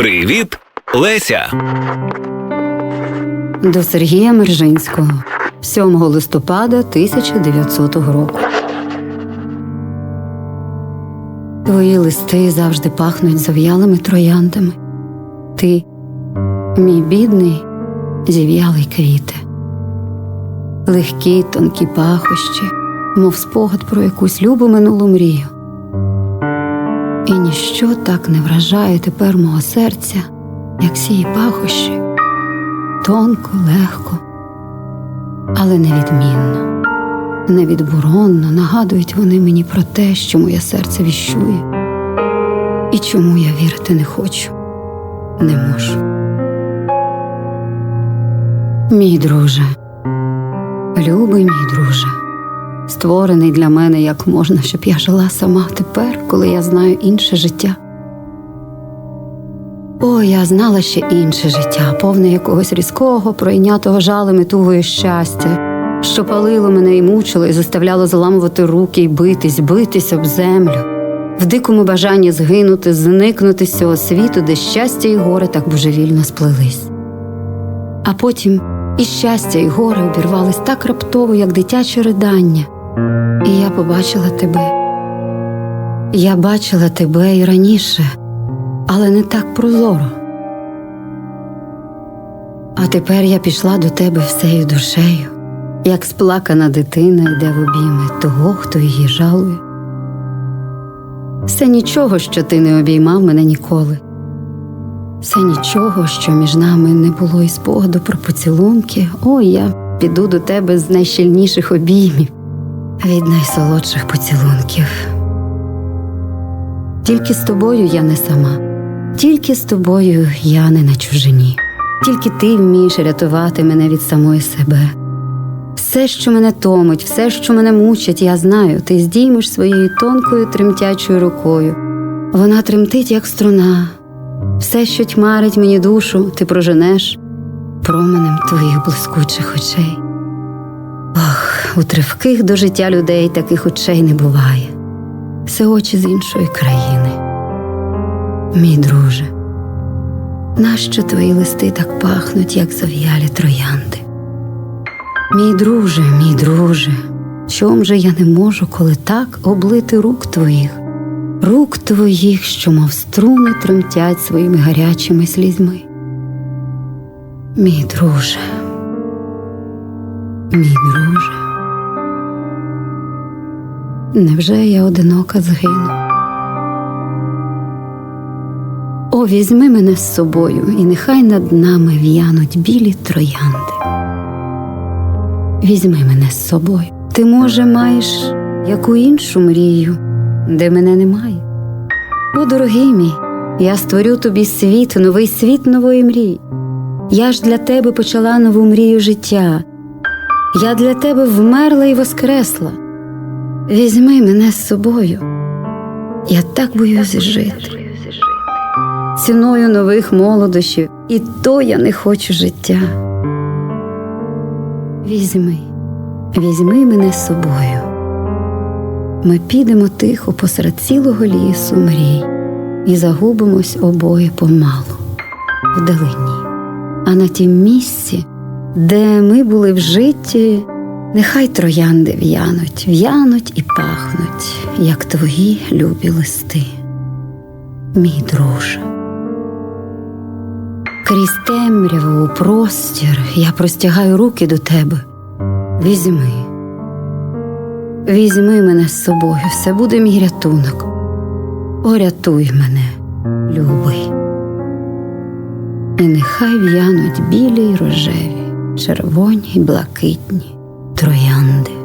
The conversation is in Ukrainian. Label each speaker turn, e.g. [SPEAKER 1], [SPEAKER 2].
[SPEAKER 1] Привіт, Леся.
[SPEAKER 2] До Сергія Мержинського 7 листопада 1900 року. Твої листи завжди пахнуть зав'ялими трояндами. Ти, мій бідний, зів'ялий квіте. Легкі, тонкі пахощі, мов спогад про якусь любу минулу мрію. І ніщо так не вражає тепер мого серця, як сії пахощі. Тонко, легко, але невідмінно, невідборонно нагадують вони мені про те, що моє серце віщує, і чому я вірити не хочу, не можу. Мій друже, любий мій друже, створений для мене як можна, щоб я жила сама тепер, коли я знаю інше життя. О, я знала ще інше життя, повне якогось різкого, пройнятого жалем і тугою щастя, що палило мене і мучило, і заставляло заламувати руки і битись, битись об землю, в дикому бажанні згинути, зникнути з цього світу, де щастя і горе так божевільно сплелись. А потім і щастя, і горе обірвались так раптово, як дитяче ридання, і я побачила тебе. Я бачила тебе і раніше але не так прозоро. А тепер я пішла до тебе всею душею, як сплакана дитина йде в обійми того, хто її жалує. Все нічого, що ти не обіймав мене ніколи, все нічого, що між нами не було і спогаду про поцілунки, ой, я піду до тебе з найщільніших обіймів, від найсолодших поцілунків. Тільки з тобою я не сама. Тільки з тобою я не на чужині, тільки ти вмієш рятувати мене від самої себе. Все, що мене томить, все, що мене мучить, я знаю, ти здіймеш своєю тонкою тремтячою рукою. Вона тремтить, як струна. Все, що тьмарить мені душу, ти проженеш променем твоїх блискучих очей. Ох, у тривких до життя людей таких очей не буває. Це очі з іншої країни. Мій друже, нащо твої листи так пахнуть, як зав'ялі троянди? Мій друже, мій друже, чом же я не можу, коли так облити рук твоїх, рук твоїх, що, мов струни, тремтять своїми гарячими слізьми? Мій друже, мій друже, невже я одинока згину? О, візьми мене з собою, і нехай над нами в'януть білі троянди. Візьми мене з собою. Ти, може, маєш яку іншу мрію, де мене немає. О, дорогий мій, я створю тобі світ, новий світ нової мрії. Я ж для тебе почала нову мрію життя. Я для тебе вмерла і воскресла. Візьми мене з собою. Я так боюсь жити ціною нових молодощів, і то я не хочу життя. Візьми, візьми мене з собою. Ми підемо тихо посеред цілого лісу мрій і загубимось обоє помалу вдалині. А на тім місці, де ми були в житті, нехай троянди в'януть, в'януть і пахнуть, як твої любі листи, мій друже. Крізь темряву у простір я простягаю руки до тебе. Візьми, візьми мене з собою, все буде мій рятунок. О, рятуй мене, любий. І нехай в'януть білі й рожеві, червоні й блакитні trojandy.